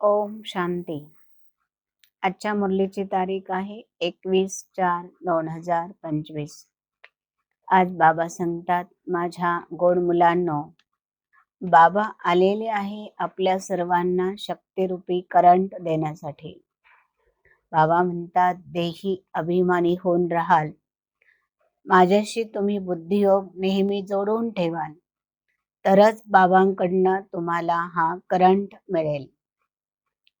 ओम शांती. आजच्या मुरलीची तारीख आहे एकवीस चार दोन हजार पंचवीस. आज बाबा सांगतात माझ्या गोड मुलांनो बाबा आलेले आहे आपल्या सर्वांना शक्तिरूपी करंट देण्यासाठी. बाबा म्हणतात देही अभिमानी होऊन राहाल. माझ्याशी तुम्ही बुद्धियोग नेहमी जोडून ठेवाल. तरच बाबांकडनं तुम्हाला हा करंट मिळेल.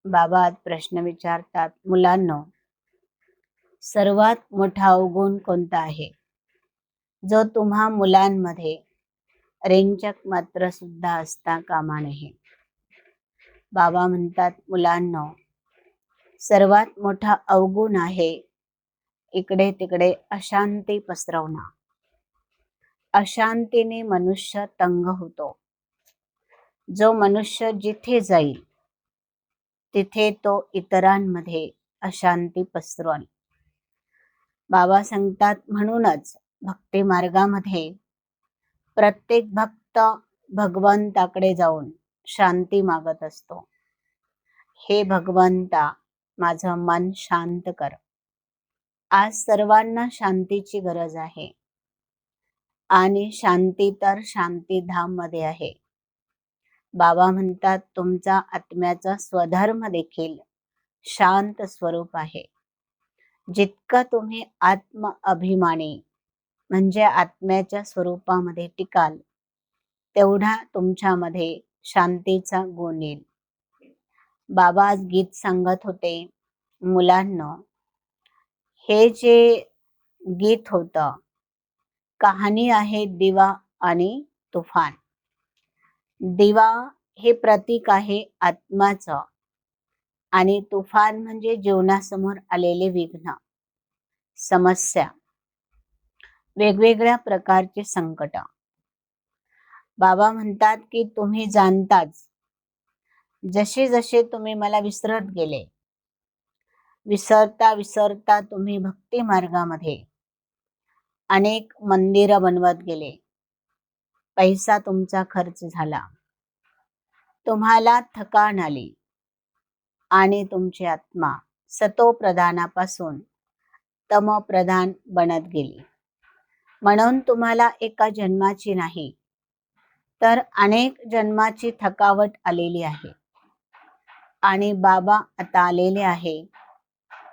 बाबा प्रश्न विचारतात मुलांना सर्वात मोठा अवगुण कोणता आहे? जो तुम्हा मुलांमध्ये रेंचक मात्र सुद्धा असता कामा नये. बाबा म्हणतात मुलांना सर्वात मोठा अवगुण आहे इकडे तिकडे अशांती पसरवणं. अशांतीने मनुष्य तंग होतो. जो मनुष्य जिथे जाईल तिथे तो इतरांमध्ये अशांती पसरवल. बाबा सांगतात म्हणूनच भक्ती मार्गामध्ये प्रत्येक भक्त भगवंताकडे जाऊन शांती मागत असतो. हे भगवंता माझं मन शांत कर. आज सर्वांना शांतीची गरज आहे. आणि शांती तर शांतीधाममध्ये आहे. बाबा म्हणतात तुमचा आत्म्याचा स्वधर्म देखील शांत स्वरूप आहे. जितका तुम्ही आत्म अभिमानी म्हणजे आत्म्याच्या स्वरूपामध्ये टिकाल तेवढा तुमच्यामध्ये शांतीचा गुण येईल. बाबा आज गीत सांगत होते मुलांना हे जे गीत होतं कहाणी आहे दिवा आणि तुफान. दिवा हे प्रतीक आहे आत्माचं. आणि तुफान म्हणजे जीवनासमोर आलेले विघ्न समस्या. वेगवेगळ्या प्रकारचे संकट. बाबा म्हणतात की तुम्ही जाणताच. जसे जसे तुम्ही मला विसरत गेले विसरता विसरता तुम्ही भक्ती मार्गामध्ये अनेक मंदिर बनवत गेले. पैसा तुमचा खर्च झाला. तुम्हाला थकान आली. आणि तुमची आत्मा सतोप्रधानापासून तमप्रधान बनत गेली. म्हणून तुम्हाला एका जन्माची नाही तर अनेक जन्माची थकावट आलेली आहे. आणि बाबा आता आलेले आहे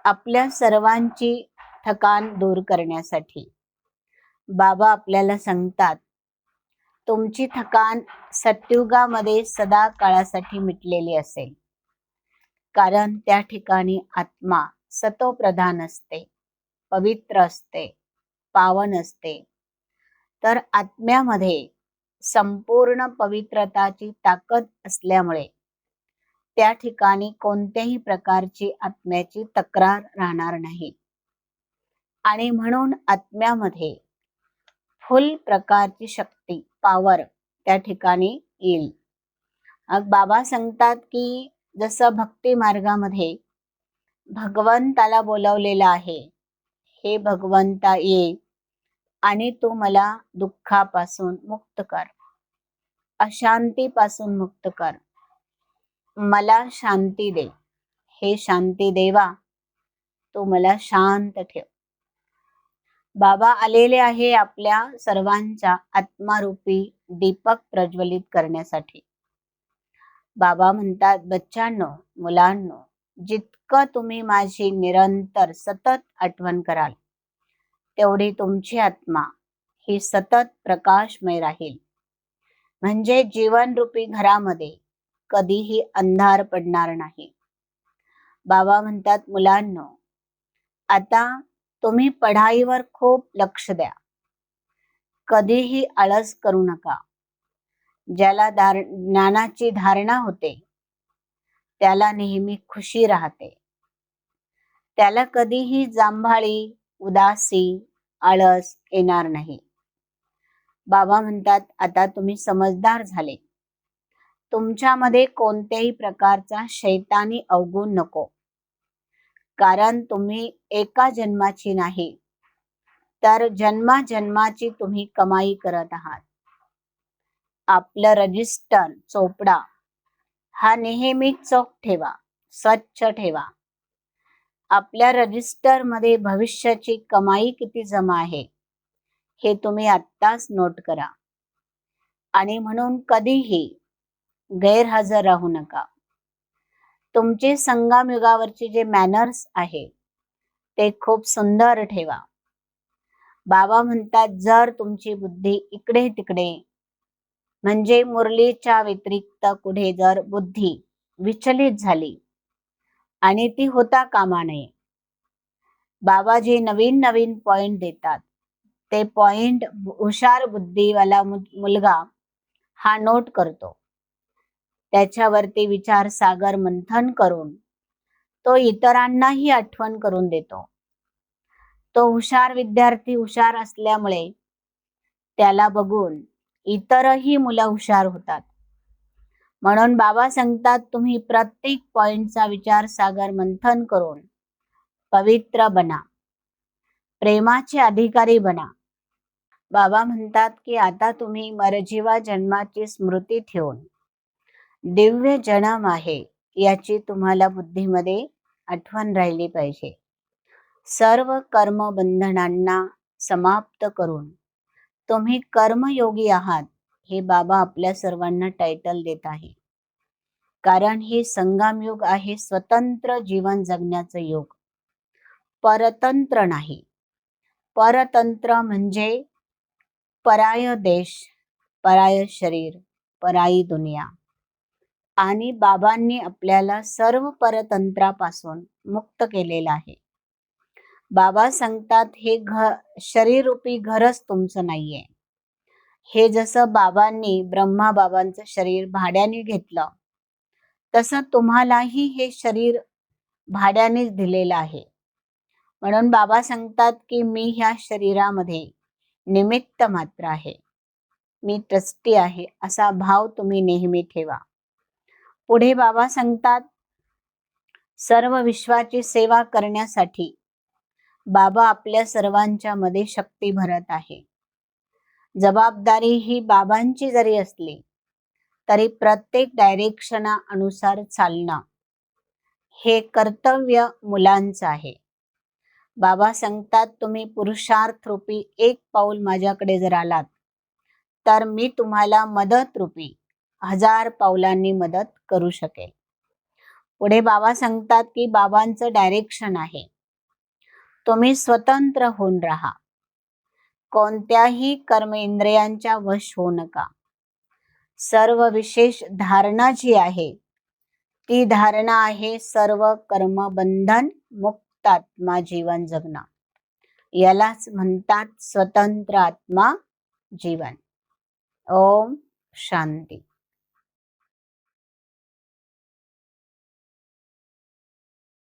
आपल्या सर्वांची थकान दूर करण्यासाठी. बाबा आपल्याला सांगतात तुमची थकान सत्युगामध्ये सदा काळासाठी मिटलेली असेल. कारण त्या ठिकाणी आत्मा सतोप्रधान असते पवित्र असते पावन असते. तर आत्म्यामध्ये संपूर्ण पवित्रताची ताकद असल्यामुळे त्या ठिकाणी कोणत्याही प्रकारची आत्म्याची तक्रार राहणार नाही. आणि म्हणून आत्म्यामध्ये फुल प्रकारची शक्ती पावर त्या ठिकाणी येईल. बाबा सांगतात की जसं भक्ती मार्गामध्ये भगवंताला बोलवलेलं आहे हे भगवंता ये आणि तू मला दुःखापासून मुक्त कर अशांतीपासून मुक्त कर. मला शांती दे हे शांती देवा तू मला शांत ठेव. बाबा आलेले आहे आपल्या सर्वांच्या आत्मारूपी दीपक प्रज्वलित करण्यासाठी. बाबा म्हणतात बच्चांनो मुलांनो जितकं तुम्ही माझी निरंतर सतत आठवण कराल तेवढी तुमची आत्मा ही सतत प्रकाशमय राहील. म्हणजे जीवनरूपी घरामध्ये कधीही अंधार पडणार नाही. बाबा म्हणतात मुलांनो आता तुम्ही पढाईवर खूप लक्ष द्या. कधीही आळस करू नका. ज्याला धार ज्ञानाची धारणा होते त्याला नेहमी खुशी राहते. त्याला कधीही जांभाळी उदासी आळस येणार नाही. बाबा म्हणतात आता तुम्ही समजदार झाले. तुमच्यामध्ये कोणत्याही प्रकारचा शैतानी अवगुण नको. कारण तुम्ही एका जन्माची नाही. तर जन्मा जन्माची तुम्ही कमाई करत आहात. आपलं रजिस्टर चोपडा. हा नेहमी चोख ठेवा स्वच्छ ठेवा. आपल्या रजिस्टरमध्ये भविष्याची कमाई किती जमा आहे हे तुम्ही आत्ताच नोट करा. आणि म्हणून कधीही गैरहजर राहू नका. तुमचे संगमयुगावरचे जे मॅनर्स आहे ते खूप सुंदर ठेवा. बाबा म्हणतात जर तुमची बुद्धी इकडे तिकडे म्हणजे मुरलीच्या व्यतिरिक्त कुठे जर बुद्धी विचलित झाली आणि ती होता कामा नये. बाबा जे नवीन नवीन पॉइंट देतात. ते पॉइंट हुशार बुद्धीवाला मुलगा हा नोट करतो. त्याच्यावरती विचार सागर मंथन करून तो इतरांनाही आठवण करून देतो. तो हुशार विद्यार्थी हुशार असल्यामुळे त्याला बघून इतरही मुलं हुशार होतात. म्हणून बाबा सांगतात तुम्ही प्रत्येक पॉइंटचा विचार सागर मंथन करून पवित्र बना. प्रेमाचे अधिकारी बना. बाबा म्हणतात की आता तुम्ही मरजीवा जन्माची स्मृती ठेवून दिव्य जन्म आहे याची तुम्हाला बुद्धीमध्ये आठवण राहिली पाहिजे. सर्व कर्मबंधनांना समाप्त करून तुम्ही कर्मयोगी आहात हे बाबा आपल्या सर्वांना टायटल देत आहे. कारण हे संगम युग आहे स्वतंत्र जीवन जगण्याचं युग. परतंत्र नाही. परतंत्र म्हणजे पराय देश पराय शरीर पराई दुनिया. आणि बाबांनी आपल्याला सर्व परतंत्रापासून मुक्त केलेलं आहे. बाबा सांगतात हे घर शरीररूपी घरच तुमचं नाहीये. हे जसं बाबांनी ब्रह्मा बाबांचं शरीर भाड्याने घेतलं तसं तुम्हालाही हे शरीर भाड्यानेच दिलेलं आहे. म्हणून बाबा सांगतात की मी ह्या शरीरामध्ये निमित्त मात्र आहे. मी ट्रस्टी आहे. असा भाव तुम्ही नेहमी ठेवा. पुढे बाबा सांगतात सर्व विश्वाची सेवा करण्यासाठी बाबा आपल्या सर्वांच्या मध्ये शक्ती भरत आहे. जबाबदारी ही बाबांची जरी असली तरी प्रत्येक डायरेक्शना अनुसार चालणं हे कर्तव्य मुलांचं आहे. बाबा सांगतात तुम्ही पुरुषार्थ रूपी एक पाऊल माझ्याकडे जर आलात तर मी तुम्हाला मदत रूपी हजार पावलांनी मदत करू शकेल. पुढे बाबा सांगतात की बाबांचं डायरेक्शन आहे. तुम्ही स्वतंत्र होऊन राहा. कोणत्याही कर्मेंद्रियांच्या वश होऊ नका. सर्व विशेष धारणा जी आहे ती धारणा आहे सर्व कर्मबंधन मुक्त आत्मा जीवन जगणं. यालाच म्हणतात स्वतंत्र आत्मा जीवन. ओम शांती.